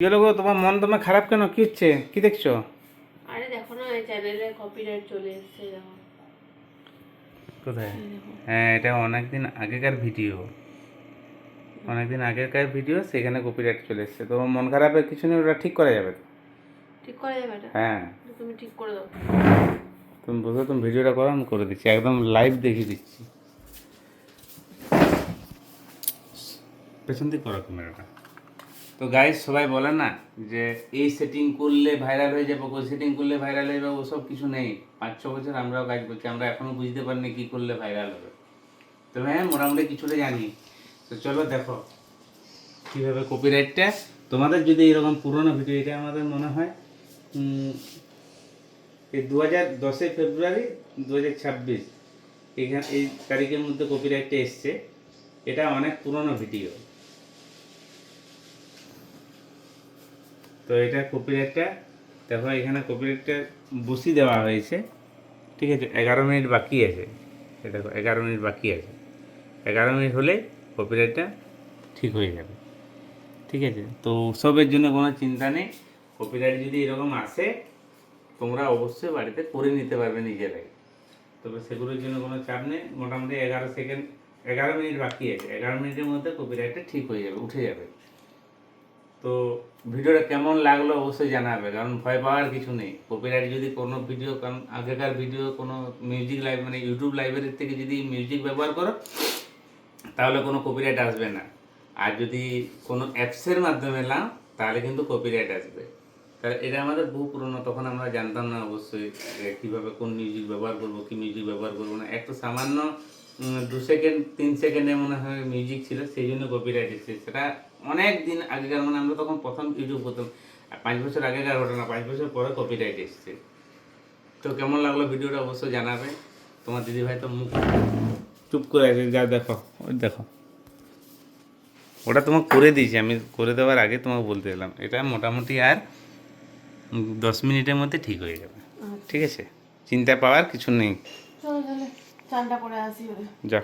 হলো গো? তোমার মন তোমার খারাপ কেন? কি হচ্ছে? কি দেখছ? আরে দেখো না এই চ্যানেলে কপিরাইট চলে এসেছে কোথায়? হ্যাঁ এটা অনেকদিন আগেকার ভিডিও অনেকদিন আগেকার ভিডিও সেখানে কপিরাইট চলে এসছে। তো মন খারাপের কিছু নেই ওটা ঠিক করা যাবে ঠিক করা যাবে এটা? হ্যাঁ। তুমি ঠিক করে দাও। তুমি বলছো তুমি ভিডিওটা করো আমি করে দিচ্ছি। একদম লাইভ দেখিয়ে দিচ্ছি। পেছন দিক করো ক্যামেরাটা তো গাইজ সবাই বলে না যে এই সেটিং করলে ভাইরাল হয়ে যাব, ওই সেটিং করলে ভাইরাল হয়ে যাবে, ওসব কিছু নেই। পাঁচ, ছ বছর আমরাও কাজ করছি, আমরা এখনও বুঝতে পারিনি কী করলে ভাইরাল হবে। তবে হ্যাঁ মোটামুটি কিছুটা জানি। তো চলো দেখো কীভাবে কপিরাইটটা তোমাদের যদি এরকম পুরোনো ভিডিও এটা আমাদের মনে হয় এই দু হাজার দশই ফেব্রুয়ারি, দু হাজার ছাব্বিশ, এখানে, এই তারিখের মধ্যে কপিরাইটটা এসছে। এটা অনেক পুরনো ভিডিও তো এটা কপিরাইটটা দেখো এখানে কপিরাইটটা বসি দেওয়া হয়েছে। ঠিক আছে, এগারো মিনিট বাকি আছে। দেখো, এগারো মিনিট বাকি আছে। এগারো মিনিট হলে কপিরাইটটা ঠিক হয়ে যাবে। ঠিক আছে, তো উৎসবের জন্য কোনো চিন্তা নেই। কপিরাইট যদি এরকম আসে, তোমরা অবশ্যই বাড়িতে করে নিতে পারবে নিজেরাই। তবে সেগুলোর জন্য কোনো চাপ নেই। মোটামুটি এগারো সেকেন্ড এগারো মিনিট বাকি আছে। এগারো মিনিটের মধ্যে কপিরাইটটা ঠিক হয়ে যাবে, উঠে যাবে। তো ভিডিওটা কেমন লাগল অবশ্যই জানাবে, কারণ ভয় পাওয়ার কিছু নেই। কপিরাইট যদি কোনো ভিডিও কারণ আগেকার ভিডিও কোনো মিউজিক লাইভ মানে ইউটিউব লাইব্রেরির থেকে যদি মিউজিক ব্যবহার করো, তাহলে কোনো কপিরাইট আসবে না। আর যদি কোনো অ্যাপসের মাধ্যমে নাও, তাহলে কিন্তু কপিরাইট আসবে। তাহলে এটা আমাদের বহু পুরনো, তখন আমরা জানতাম না অবশ্যই কীভাবে কোন মিউজিক ব্যবহার করব, কী মিউজিক ব্যবহার করব না। একটু সামান্য দু সেকেন্ড তিন সেকেন্ডে মনে হয় মিউজিক ছিল, সেই জন্য কপিরাইট এসেছে। সেটা অনেক দিন আগেকার মানে আমরা তখন প্রথম ইউটিউব করতাম। আর পাঁচ বছর আগেকার ঘটনা পাঁচ বছর পরে কপিরাইট এসেছে। তো কেমন লাগল ভিডিওটা অবশ্যই জানাবে। তোমার দিদি ভাই তো মুখ চুপ করে আছে যা দেখো ওই দেখো। ওটা তোমাকে করে দিয়েছি আমি করে দেওয়ার আগে তোমাকে বলতে এলাম এটা মোটামুটি আর দশ মিনিটের মধ্যে ঠিক হয়ে যাবে। ঠিক আছে? চিন্তা পাওয়ার কিছু নেই। চলো তাহলে চানটা করে আসি যা।